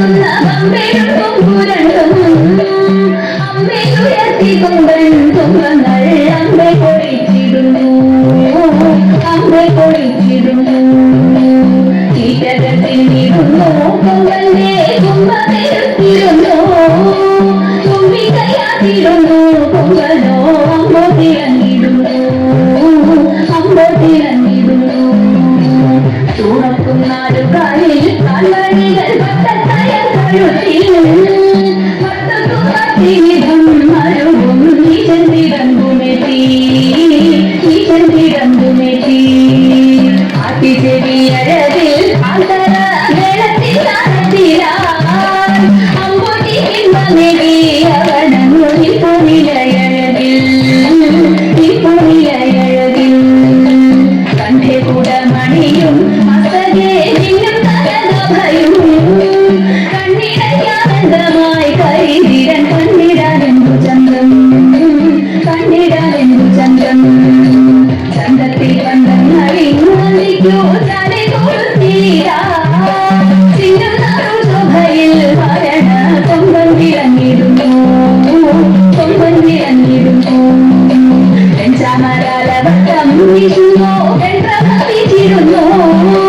അമ്മ പൊങ്കലോ അമ്പത്തിരണ്ടിടുന്നു അമ്പത്തിരണ്ട് భక్తం విష్ణు వెంట్రమీ చిరును